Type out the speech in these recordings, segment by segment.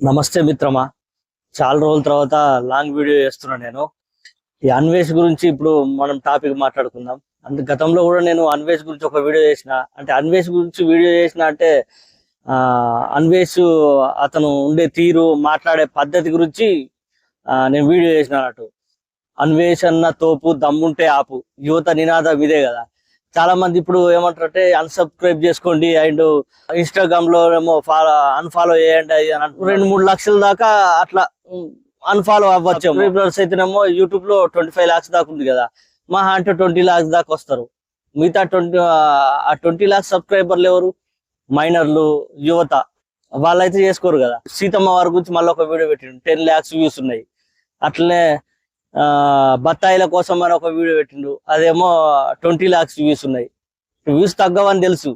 నమస్తే మిత్రమా. చాలా రోజుల తర్వాత లాంగ్ వీడియో చేస్తున్నా నేను. ఈ అన్వేష్ గురించి ఇప్పుడు మనం టాపిక్ మాట్లాడుకుందాం. అంటే గతంలో కూడా నేను అన్వేష్ గురించి ఒక వీడియో చేసిన. అంటే అన్వేష్ గురించి వీడియో చేసిన అంటే ఆ అన్వేష్ అతను ఉండే తీరు మాట్లాడే పద్ధతి గురించి ఆ, నేను వీడియో చేసిన అన్నట్టు. అన్వేష్ అన్న తోపు దమ్ముంటే ఆపు. యువత నినాదం ఇదే కదా. చాలా మంది ఇప్పుడు ఏమంటారంటే అన్సబ్స్క్రైబ్ చేసుకోండి అండ్ ఇన్స్టాగ్రామ్లో ఏమో ఫాలో అన్ఫాలో చేయండి అని రెండు మూడు లక్షల దాకా అట్లా అన్ఫాలో అవ్వచ్చు సబ్స్క్రైబర్స్ అయితేనేమో యూట్యూబ్లో ట్వంటీ ఫైవ్ లాక్స్ దాకా ఉంది కదా. మా అంటే ట్వంటీ లాక్స్ దాకా వస్తారు. మిగతా ట్వంటీ ఆ ట్వంటీ లాక్స్ సబ్స్క్రైబర్లు ఎవరు? మైనర్లు యువత. వాళ్ళైతే చేసుకోరు కదా. సీతమ్మ వారి గురించి మళ్ళీ ఒక వీడియో పెట్టిండు. టెన్ లాక్స్ వ్యూస్ ఉన్నాయి. అట్లనే బత్తాయిల కోసం అని ఒక వీడియో పెట్టిండు. అదేమో ట్వంటీ లాక్స్ వ్యూస్ ఉన్నాయి. వ్యూస్ తగ్గవని తెలుసు.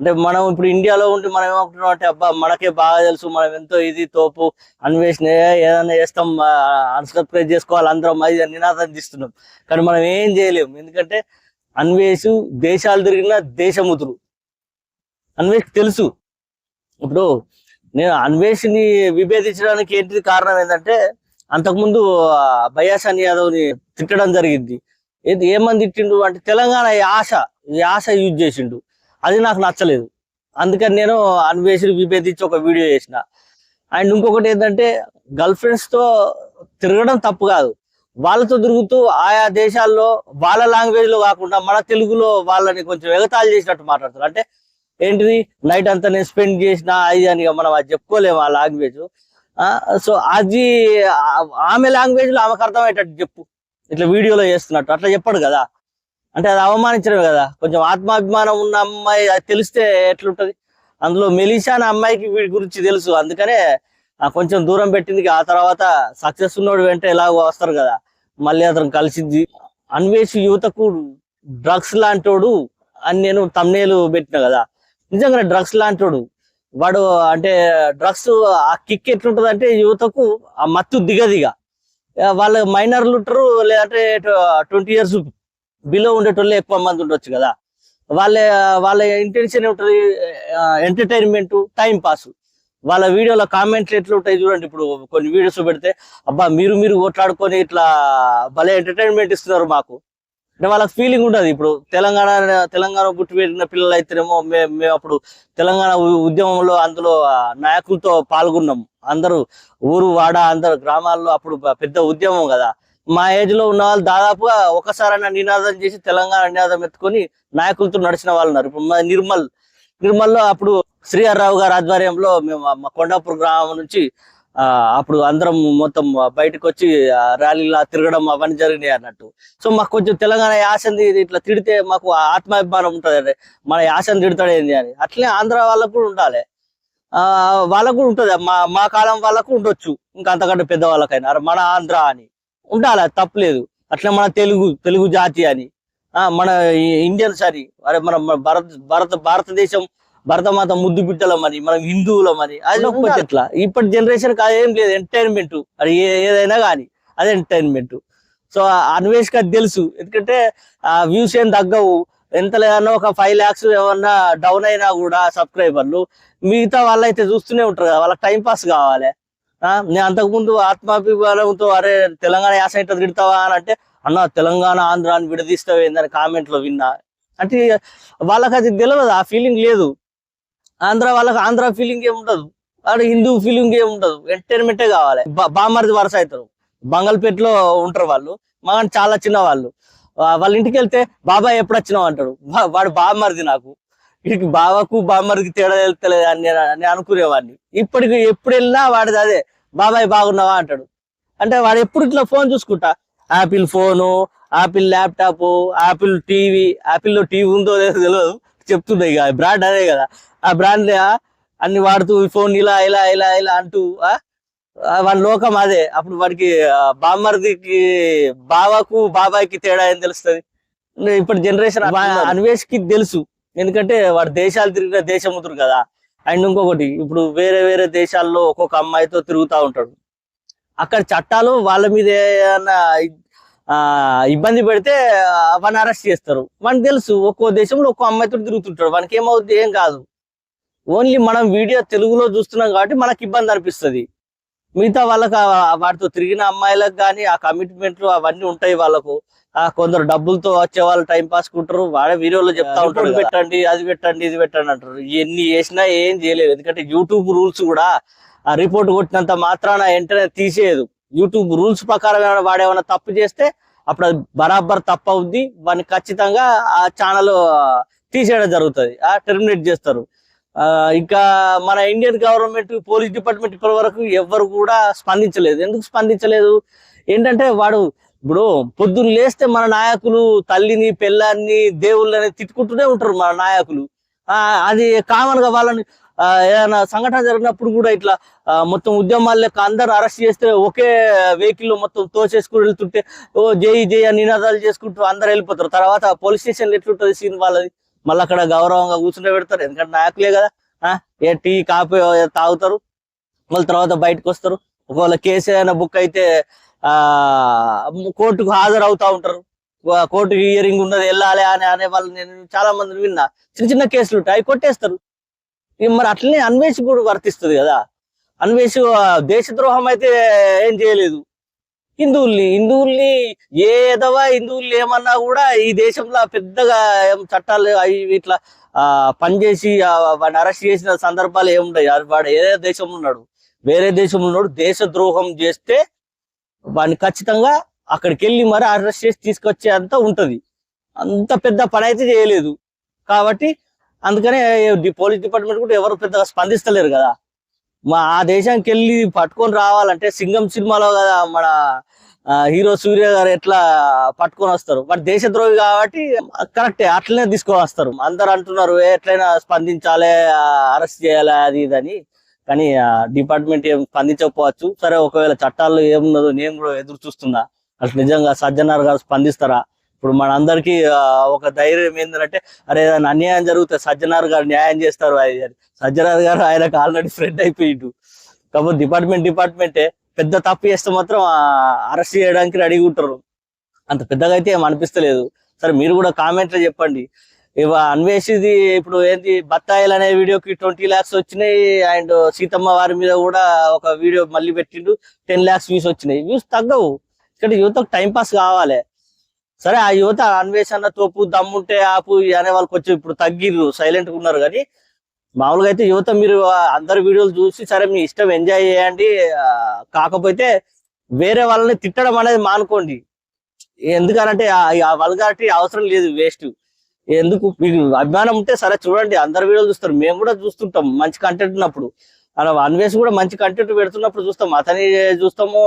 అంటే మనం ఇప్పుడు ఇండియాలో ఉంటే మనం ఏమనుకుంటున్నాం అంటే అబ్బా మనకే బాగా తెలుసు మనం ఎంతో ఇది తోపు అన్వేషణ ఏదైనా చేస్తాం అన్సబ్స్క్రైబ్ చేసుకోవాలి అందరం అది నినాదం తీస్తున్నాం కానీ మనం ఏం చేయలేము. ఎందుకంటే అన్వేషు దేశాలు తిరిగిన దేశముతులు అన్వేష్ తెలుసు. ఇప్పుడు నేను అన్వేషిని విభేదించడానికి ఏంటిది కారణం ఏంటంటే అంతకుముందు ఆ, బయాసాన్ యాదవ్ని తిట్టడం జరిగింది. ఏది ఏమని తిట్టిండు అంటే తెలంగాణ ఆశ ఈ ఆశ యూజ్ చేసిండు. అది నాకు నచ్చలేదు. అందుకని నేను అన్వేషణ విభేదించి ఒక వీడియో చేసిన. అండ్ ఇంకొకటి ఏంటంటే గర్ల్ ఫ్రెండ్స్తో తిరగడం తప్పు కాదు. వాళ్ళతో తిరుగుతూ ఆయా దేశాల్లో వాళ్ళ లాంగ్వేజ్లో కాకుండా మన తెలుగులో వాళ్ళని కొంచెం ఎగతాళి చేసినట్టు మాట్లాడతారు అంటే ఏంటిది నైట్ అంతా నేను స్పెండ్ చేసిన అది అని మనం అది చెప్పుకోలేము ఆ లాంగ్వేజ్. సో అది ఆమె లాంగ్వేజ్లో ఆమెకు అర్థమయ్యేటట్టు చెప్పు. ఇట్లా వీడియోలో చేస్తున్నట్టు. అట్లా చెప్పడు కదా. అంటే అది అవమానించడమే కదా. కొంచెం ఆత్మాభిమానం ఉన్న అమ్మాయి అది తెలిస్తే ఎట్లుంటది? అందులో మెలిషా అనే అమ్మాయికి వీడి గురించి తెలుసు. అందుకనే కొంచెం దూరం పెట్టింది. ఆ తర్వాత సక్సెస్ ఉన్నోడు వెంట ఎలాగో వస్తారు కదా. మళ్ళీ అతను కలిసింది. అన్వేషి యువతకు డ్రగ్స్ లాంటోడు అని నేను తమ్నేలు పెట్టిన కదా. నిజంగానే డ్రగ్స్ లాంటోడు. వాడు అంటే డ్రగ్స్ ఆ కిక్ ఎట్లుంటది అంటే యువతకు ఆ మత్తు దిగదిగా. వాళ్ళ మైనర్లు ఉంటారు లేదంటే ట్వంటీ ఇయర్స్ బిలో ఉండేటోళ్ళు ఎక్కువ మంది ఉండొచ్చు కదా. వాళ్ళ వాళ్ళ ఇంటెన్షన్ ఉంటుంది ఎంటర్టైన్మెంట్ టైం పాస్ వాళ్ళ వీడియోలో కామెంట్లు ఎట్లా ఉంటాయి చూడండి ఇప్పుడు కొన్ని వీడియోస్ పెడితే అబ్బా మీరు మీరు కొట్లాడుకొని ఇట్లా భలే ఎంటర్టైన్మెంట్ ఇస్తున్నారు మాకు. అంటే వాళ్ళకి ఫీలింగ్ ఉండదు. ఇప్పుడు తెలంగాణ తెలంగాణ పుట్టి పెట్టిన పిల్లలు అయితేనేమో మేము మేము అప్పుడు తెలంగాణ ఉద్యమంలో అందులో నాయకులతో పాల్గొన్నాం. అందరూ ఊరు వాడ అందరు గ్రామాల్లో అప్పుడు పెద్ద ఉద్యమం కదా. మా ఏజ్లో ఉన్న వాళ్ళు దాదాపుగా ఒకసారైనా నినాదం చేసి తెలంగాణ నినాదం ఎత్తుకొని నాయకులతో నడిచిన వాళ్ళు ఉన్నారు. ఇప్పుడు మా నిర్మల్ నిర్మల్లో అప్పుడు శ్రీహర్రావు గారి ఆధ్వర్యంలో మేము మా కొండాపూర్ గ్రామం నుంచి అప్పుడు అందరం మొత్తం బయటకు వచ్చి ర్యాలీలా తిరగడం అవన్నీ జరిగినాయి అన్నట్టు. సో మాకు కొంచెం తెలంగాణ యాసంది ఇట్లా తిడితే మాకు ఆత్మాభిమానం ఉంటుంది మన యాసని తిడతాడు ఏంది అని. అట్లే ఆంధ్ర వాళ్ళకు కూడా ఉండాలి. ఆ వాళ్ళకు కూడా ఉంటుంది. మా మా కాలం వాళ్ళకు ఉండొచ్చు. ఇంకా అంతకంటే పెద్ద వాళ్ళకైనా. మన ఆంధ్ర అని. ఉండాలి? తప్పలేదు. అట్లే మన తెలుగు తెలుగు జాతి అని. ఆ మన ఇండియన్స్ అని. అరే మన భారత భారత భారతదేశం భరతమాత ముద్దు బిడ్డలమని మనం హిందువులమని అది ఒప్పుకోవచ్చు ఎట్లా? ఇప్పటి జనరేషన్ ఏం లేదు ఎంటర్టైన్మెంట్ అది ఏదైనా కానీ అదే ఎంటర్టైన్మెంట్ సో అన్వేష్కి అది తెలుసు. ఎందుకంటే ఆ వ్యూస్ ఏం తగ్గవు. ఎంత లేదన్నా ఒక ఫైవ్ ల్యాక్స్ ఏమన్నా డౌన్ అయినా కూడా సబ్స్క్రైబర్లు మిగతా వాళ్ళైతే చూస్తూనే ఉంటారు కదా వాళ్ళకి టైం పాస్ కావాలి. నేను అంతకుముందు ఆత్మాభిమానంతో అరే తెలంగాణ యాస ఇట్లా తిడతావా? అని అంటే అన్న తెలంగాణ ఆంధ్ర అని విడదీస్తావు ఏందని కామెంట్లో విన్నా. అంటే వాళ్ళకి అది తెలియదు ఆ ఫీలింగ్ లేదు. ఆంధ్ర వాళ్ళకి ఆంధ్ర ఫీలింగ్ ఏమి ఉండదు. అక్కడ హిందూ ఫీలింగ్ ఏమి ఉండదు. ఎంటర్టైన్మెంటే కావాలి. బామర్ది బామ్మర్ది వరుస అవుతారు బంగల్పేటలో ఉంటారు వాళ్ళు. మా చాలా చిన్న వాళ్ళు వాళ్ళ ఇంటికి వెళ్తే బాబాయ్ ఎప్పుడు వచ్చినావు? అంటాడు వాడు బామర్ది నాకు. వీడికి బావకు బామ్మరిదికి తేడా తెలుస్తలేదు అని నేను అనుకునేవాడిని. ఇప్పటికి ఎప్పుడు వెళ్ళినా వాడిది అదే. బాబాయ్ బాగున్నావా? అంటాడు. అంటే వాడు ఎప్పుడు ఇట్లా ఫోన్ చూసుకుంటా. Apple phone Apple laptop Apple TV Apple TV ఉందో లేదో తెలియదు చెప్తున్నాయి ఇక. బ్రాండ్ అదే కదా. ఆ బ్రాండ్ అన్ని వాడుతూ ఈ ఫోన్ ఇలా ఇలా ఇలా ఇలా అంటూ వాడి లోకం అదే. అప్పుడు వాడికి బామ్మర్దికి బావకు బాబాయ్కి తేడా ఏం తెలుస్తుంది? ఇప్పుడు జనరేషన్ అన్వేష్కి తెలుసు. ఎందుకంటే వాడు దేశాలు తిరిగిన దేశముతురు కదా. అండ్ ఇంకొకటి ఇప్పుడు వేరే వేరే దేశాల్లో ఒక్కొక్క అమ్మాయితో తిరుగుతూ ఉంటాడు. అక్కడ చట్టాలు వాళ్ళ మీద ఏమన్నా ఆ, ఇబ్బంది పెడితే వాడిని అరెస్ట్ చేస్తారు. మనకు తెలుసు ఒక్కో దేశంలో ఒక్కో అమ్మాయితో తిరుగుతుంటాడు. వానికి ఏమవుద్ది ఏం కాదు. ఓన్లీ మనం వీడియో తెలుగులో చూస్తున్నాం కాబట్టి మనకి ఇబ్బంది అనిపిస్తుంది. మిగతా వాళ్ళకి వాటితో తిరిగిన అమ్మాయిలకు కానీ ఆ కమిట్మెంట్లు అవన్నీ ఉంటాయి వాళ్ళకు. ఆ కొందరు డబ్బులతో వచ్చే వాళ్ళు టైం పాస్ కుంటారు వాడే వీడియోలో చెప్తా ఉంటారు పెట్టండి అది పెట్టండి ఇది పెట్టండి అంటారు. ఎన్ని చేసినా ఏం చేయలేదు. ఎందుకంటే యూట్యూబ్ రూల్స్ కూడా ఆ రిపోర్ట్ కొట్టినంత మాత్రాన వెంటనే తీసేయదు. యూట్యూబ్ రూల్స్ ప్రకారం ఏమైనా వాడు ఏమైనా తప్పు చేస్తే అప్పుడు అది బరాబర్ తప్పు అవుద్ది వాడిని ఖచ్చితంగా ఆ ఛానల్ తీసేయడం జరుగుతుంది. ఆ టెర్మినేట్ చేస్తారు. ఇంకా మన ఇండియన్ గవర్నమెంట్ పోలీస్ డిపార్ట్మెంట్ ఇప్పటి వరకు ఎవ్వరు కూడా స్పందించలేదు. ఎందుకు స్పందించలేదు? ఏంటంటే వాడు ఇప్పుడు పొద్దున్న లేస్తే మన నాయకులు తల్లిని పిల్లాన్ని దేవుళ్ళని తిట్టుకుంటూనే ఉంటారు మన నాయకులు. ఆ అది కామన్గా వాళ్ళని ఏదైనా సంఘటన జరిగినప్పుడు కూడా ఇట్లా మొత్తం ఉద్యమాల లెక్క అందరు అరెస్ట్ చేస్తే ఒకే వెహికల్లో మొత్తం తోచేసుకుని వెళ్తుంటే ఓ జై జై అని నినాదాలు చేసుకుంటూ అందరు వెళ్ళిపోతారు. తర్వాత పోలీస్ స్టేషన్ ఎట్లుంటది సీన్ వాళ్ళది? మళ్ళీ అక్కడ గౌరవంగా కూర్చుంటే పెడతారు. ఎందుకంటే నాయకులే కదా. ఆ, ఏ టీ కాఫీ తాగుతారు. మళ్ళీ తర్వాత బయటకు వస్తారు. ఒకవేళ కేసు ఏదైనా బుక్ అయితే ఆ కోర్టుకు హాజరు అవుతా ఉంటారు కోర్టు హియరింగ్ ఉన్నది వెళ్ళాలి అని అనే వాళ్ళు నేను చాలా మందిని విన్నా. చిన్న చిన్న కేసులు ఉంటాయి అవి కొట్టేస్తారు. మరి అట్లనే అన్వేషి కూడా వర్తిస్తుంది కదా. అన్వేషి దేశద్రోహం అయితే ఏం చేయలేదు. హిందువుల్ని హిందువుల్ని ఏదవా హిందువుల్ని ఏమన్నా కూడా ఈ దేశంలో పెద్దగా ఏం చట్టాలు అవి ఇట్లా ఆ పనిచేసి వాడిని అరెస్ట్ చేసిన సందర్భాలు ఏముంటాయి వాడు ఏ దేశంలో ఉన్నాడు? వేరే దేశంలో ఉన్నాడు. దేశ ద్రోహం చేస్తే వాడిని ఖచ్చితంగా అక్కడికి వెళ్ళి మరి అరెస్ట్ చేసి తీసుకొచ్చే అంత ఉంటది. అంత పెద్ద పని అయితే చేయలేదు. కాబట్టి అందుకనే పోలీస్ డిపార్ట్మెంట్ కూడా ఎవరు పెద్దగా స్పందిస్తలేరు కదా. మా ఆ దేశానికి వెళ్ళి పట్టుకొని రావాలంటే సింగం సినిమాలో కదా మన హీరో సూర్య గారు ఎట్లా పట్టుకొని వస్తారు? వాడు దేశద్రోహి కాబట్టి కరెక్టే అట్లనే తీసుకొని వస్తారు. అందరు అంటున్నారు ఎట్లయినా స్పందించాలి అరెస్ట్ చేయాలి అది ఇది అని. కానీ డిపార్ట్మెంట్ ఏం స్పందించకపోవచ్చు. సరే ఒకవేళ చట్టాల్లో ఏమున్నదో నేను కూడా ఎదురు చూస్తున్నా. అసలు నిజంగా సజ్జనార్ గారు స్పందిస్తారా? ఇప్పుడు మన అందరికి ఒక ధైర్యం ఏంటంటే అరే ఏదైనా అన్యాయం జరిగితే సజ్జనార్ గారు న్యాయం చేస్తారు అది సజ్జనార్ గారు ఆయనకు ఆల్రెడీ ఫ్రెండ్ అయిపోయిండు. కాకపోతే డిపార్ట్మెంట్ డిపార్ట్మెంటే పెద్ద తప్పు చేస్తే మాత్రం అరెస్ట్ చేయడానికి రెడీ ఉంటారు. అంత పెద్దగా అయితే ఏం అనిపిస్తలేదు. సరే మీరు కూడా కామెంట్లో చెప్పండి. ఇవ అన్వేషిది ఇప్పుడు ఏంటి బత్తాయిలు అనే వీడియోకి ట్వంటీ లాక్స్ వచ్చినాయి అండ్ సీతమ్మ వారి మీద కూడా ఒక వీడియో మళ్ళీ పెట్టిండు టెన్ లాక్స్ వ్యూస్ వచ్చినాయి. వ్యూస్ తగ్గవు. ఇక్కడ యువతకు టైం పాస్ కావాలి. సరే ఆ యువత అన్వేషణ తోపు దమ్ముంటే ఆపు అనే వాళ్ళకి వచ్చి ఇప్పుడు తగ్గిర్రు సైలెంట్గా ఉన్నారు. కానీ మామూలుగా అయితే యువత మీరు అందరు అందరి వీడియోలు చూసి సరే మీ ఇష్టం ఎంజాయ్ చేయండి. కాకపోతే వేరే వాళ్ళని తిట్టడం అనేది మానుకోండి. ఎందుకనంటే వల్గారిటీ అవసరం లేదు వేస్ట్ ఎందుకు? మీకు అభిమానం ఉంటే సరే చూడండి అందరు వీడియోలు చూస్తారు. మేము కూడా చూస్తుంటాం మంచి కంటెంట్ ఉన్నప్పుడు. అలా అన్వేష్ కూడా మంచి కంటెంట్ పెడుతున్నప్పుడు చూస్తాం అతని చూస్తాము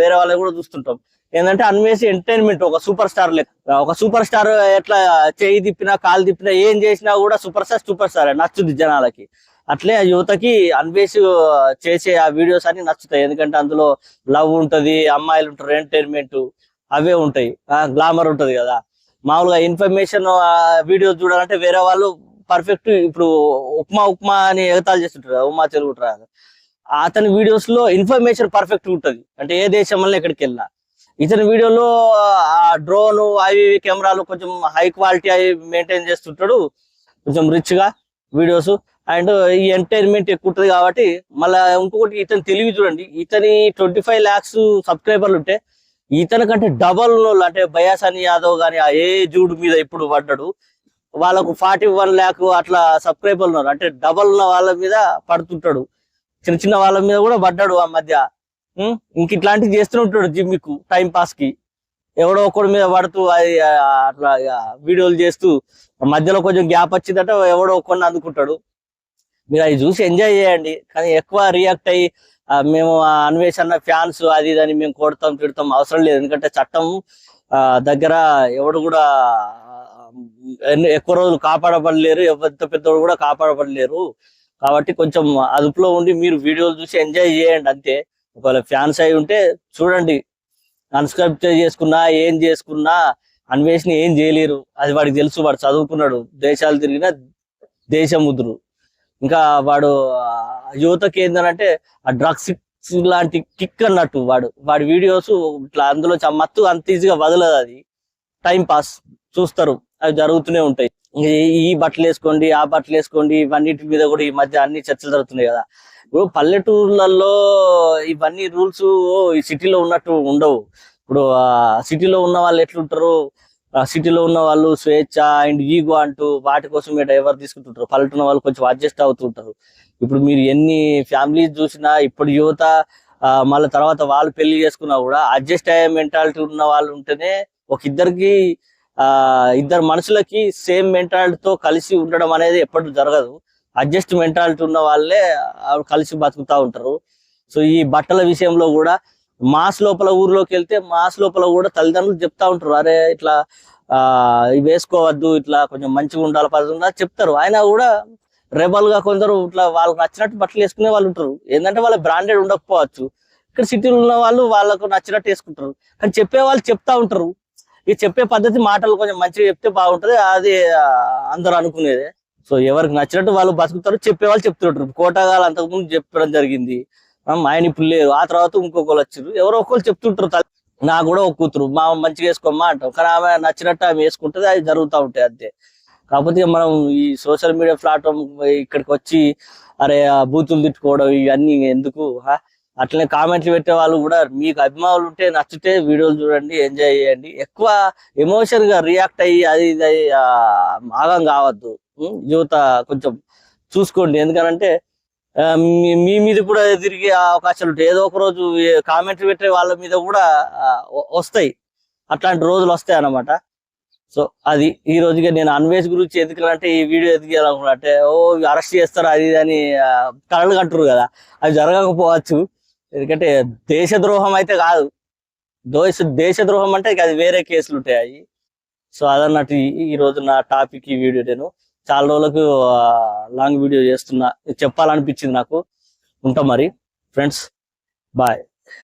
వేరే వాళ్ళని కూడా చూస్తుంటాం. ఏంటంటే అన్వేష్ ఎంటర్టైన్మెంట్ ఒక సూపర్ స్టార్ లెక్క. ఒక సూపర్ స్టార్ ఎట్లా చేయి తిప్పినా కాలు తిప్పినా ఏం చేసినా కూడా సూపర్ స్టార్ సూపర్ స్టార్ నచ్చుద్ది జనాలకి. అట్లే ఆ యువతకి అన్వేష్ చేసే ఆ వీడియోస్ అన్ని నచ్చుతాయి. ఎందుకంటే అందులో లవ్ ఉంటది అమ్మాయిలు ఉంటారు ఎంటర్టైన్మెంట్ అవే ఉంటాయి. గ్లామర్ ఉంటది కదా. మామూలుగా ఇన్ఫర్మేషన్ వీడియోస్ చూడాలంటే వేరే వాళ్ళు పర్ఫెక్ట్ ఇప్పుడు ఉప్మా ఉప్మా అని ఎగతాలు చేస్తుంటారు కదా, ఉమా తెలుగు అతని వీడియోస్లో ఇన్ఫర్మేషన్ పర్ఫెక్ట్ ఉంటది. అంటే ఏ దేశంలో ఎక్కడికి వెళ్ళినా. ఇతని వీడియోలో ఆ డ్రోన్ అవి కెమెరాలు కొంచెం హై క్వాలిటీ అవి మెయింటైన్ చేస్తుంటాడు. కొంచెం రిచ్గా వీడియోస్ అండ్ ఈ ఎంటర్టైన్మెంట్ ఎక్కువ ఉంటుంది కాబట్టి మళ్ళీ ఇంకొకటి ఇతని తెలివి చూడండి. ఇతని ట్వంటీ ఫైవ్ ల్యాక్స్ సబ్స్క్రైబర్లు ఉంటే ఇతని కంటే డబల్ అంటే బయాసని యాదవ్ కానీ ఆ ఏ జూడు మీద ఇప్పుడు పడ్డాడు వాళ్ళకు ఫార్టీ వన్ ల్యాక్ అట్లా సబ్స్క్రైబర్లు ఉన్నారు. అంటే డబల్ ఉన్న వాళ్ళ మీద పడుతుంటాడు. చిన్న చిన్న వాళ్ళ మీద కూడా పడ్డాడు ఆ మధ్య. ఇంక ఇట్లాంటివి చేస్తూనే ఉంటాడు జిమ్మికు టైం పాస్కి. ఎవడో ఒకడి మీద పడుతూ అది అట్లా వీడియోలు చేస్తూ మధ్యలో కొంచెం గ్యాప్ వచ్చిందంటే ఎవడో ఒకడిని అందుకుంటాడు. మీరు అవి చూసి ఎంజాయ్ చేయండి. కానీ ఎక్కువ రియాక్ట్ అయ్యి మేము ఆ అన్వేషణ ఫ్యాన్స్ అది ఇది అని మేము కొడతాం తిడతాం అవసరం లేదు. ఎందుకంటే చట్టం దగ్గర ఎవడు కూడా ఎక్కువ రోజులు కాపాడబడలేరు ఎంత పెద్దవాడు కూడా కాపాడబడలేరు. కాబట్టి కొంచెం అదుపులో ఉండి మీరు వీడియోలు చూసి ఎంజాయ్ చేయండి అంతే. ఒకవేళ ఫ్యాన్స్ అయి ఉంటే చూడండి. అన్స్క్రైబ్ చేసుకున్నా ఏం చేసుకున్నా అన్వేషణ ఏం చేయలేరు. అది వాడికి తెలుసు వాడు చదువుకున్నాడు. దేశాలు తిరిగిన దేశముద్రు ఇంకా వాడు యువతకి ఏంటంటే ఆ డ్రగ్స్ లాంటి కిక్ అన్నట్టు వాడు. వాడి వీడియోస్ ఇట్లా అందులో చ- మత్తు అంత ఈజీగా వదలదు అది. టైం పాస్ చూస్తారు. అవి జరుగుతూనే ఉంటాయి. ఈ- ఈ బట్టలు వేసుకోండి ఆ బట్టలు వేసుకోండి ఇవన్నిటి మీద కూడా ఈ మధ్య అన్ని చర్చలు జరుగుతున్నాయి కదా. ఇప్పుడు పల్లెటూర్లలో ఇవన్నీ రూల్స్ ఈ సిటీలో ఉన్నట్టు ఉండవు. ఇప్పుడు సిటీలో ఉన్న వాళ్ళు ఎట్లుంటారు? సిటీలో ఉన్న వాళ్ళు స్వేచ్ఛ అండ్ ఈగో అంటూ వాటి కోసం మీరు ఎవరు తీసుకుంటుంటారు? పల్లెటూరు వాళ్ళు కొంచెం అడ్జస్ట్ అవుతుంటారు ఇప్పుడు మీరు ఎన్ని ఫ్యామిలీస్ చూసినా ఇప్పుడు యువత మళ్ళీ తర్వాత వాళ్ళు పెళ్ళి చేసుకున్నా కూడా అడ్జస్ట్ అయ్యే మెంటాలిటీ ఉన్న వాళ్ళు ఉంటేనే ఒక ఇద్దరికి ఇద్దరు మనుషులకి సేమ్ మెంటాలిటీతో కలిసి ఉండడం అనేది ఎప్పటికీ జరగదు. అడ్జస్ట్ మెంటాలిటీ ఉన్న వాళ్ళే కలిసి బతుకుతూ ఉంటారు. సో ఈ బట్టల విషయంలో కూడా మాస్ లోపల ఊర్లోకి వెళ్తే మాస్ లోపల కూడా తల్లిదండ్రులు చెప్తా ఉంటారు. అరే ఇట్లా వేసుకోవద్దు ఇట్లా కొంచెం మంచిగా ఉండాలి పద్ధతి చెప్తారు. అయినా కూడా రెబల్గా కొందరు ఇట్లా వాళ్ళకి నచ్చినట్టు బట్టలు వేసుకునే వాళ్ళు ఉంటారు. ఏంటంటే వాళ్ళ బ్రాండెడ్ ఉండకపోవచ్చు. ఇక్కడ సిటీలో ఉన్న వాళ్ళు వాళ్ళకు నచ్చినట్టు వేసుకుంటారు. కానీ చెప్పే వాళ్ళు చెప్తా ఉంటారు. ఇది చెప్పే పద్ధతి మాటలు కొంచెం మంచిగా చెప్తే బాగుంటది. అది అందరు అందరూ అనుకునేదే. సో ఎవరికి నచ్చినట్టు వాళ్ళు బతుకుతారు. చెప్పేవాళ్ళు చెప్తుంటారు. కోటగాలు అంతకుముందు చెప్పడం జరిగింది. ఆయన ఇప్పుడు లేరు. ఆ తర్వాత ఇంకొకరు వచ్చారు ఎవరో ఒకరు చెప్తుంటారు నా కూడా ఒక కూతురు. మా మంచిగా వేసుకోమ్మా అంటాం కానీ ఆమె నచ్చినట్టు ఆమె వేసుకుంటుంది. అది జరుగుతూ ఉంటాయి అంతే. కాకపోతే మనం ఈ సోషల్ మీడియా ప్లాట్ఫామ్ ఇక్కడికి వచ్చి అరే బూతులు తిట్టుకోవడం ఇవన్నీ ఎందుకు? హా? అట్లనే కామెంట్లు పెట్టే వాళ్ళు కూడా మీకు అభిమానులు ఉంటే నచ్చితే వీడియోలు చూడండి ఎంజాయ్ చేయండి. ఎక్కువ ఎమోషన్గా రియాక్ట్ అయ్యి అది ఇది అయ్యి, ఆగం కావద్దు. యువత కొంచెం చూసుకోండి. ఎందుకనంటే మీ మీ మీద కూడా తిరిగే అవకాశాలు ఉంటాయి. ఏదో ఒక రోజు కామెంట్లు పెట్టే వాళ్ళ మీద కూడా వస్తాయి. అట్లాంటి రోజులు వస్తాయి అన్నమాట. సో అది ఈ రోజుగా నేను అన్వేష్ గురించి ఎందుకంటే ఈ వీడియో ఎదిగేయాలనుకున్నా అంటే ఓ అరెస్ట్ చేస్తారు అది ఇది అని ఆ, కంటారు కదా. అది జరగకపోవచ్చు. ఎందుకంటే దేశద్రోహం అయితే కాదు. దోష దేశద్రోహం అంటే అది వేరే కేసులు ఉంటాయి. అవి సో అదన్నట్టు ఈ- ఈ రోజు నా టాపిక్ ఈ వీడియో నేను చాలా రోజులకు లాంగ్ వీడియో చేస్తున్నా. చెప్పాలనిపించింది నాకు. ఉంటాం మరి. Friends bye.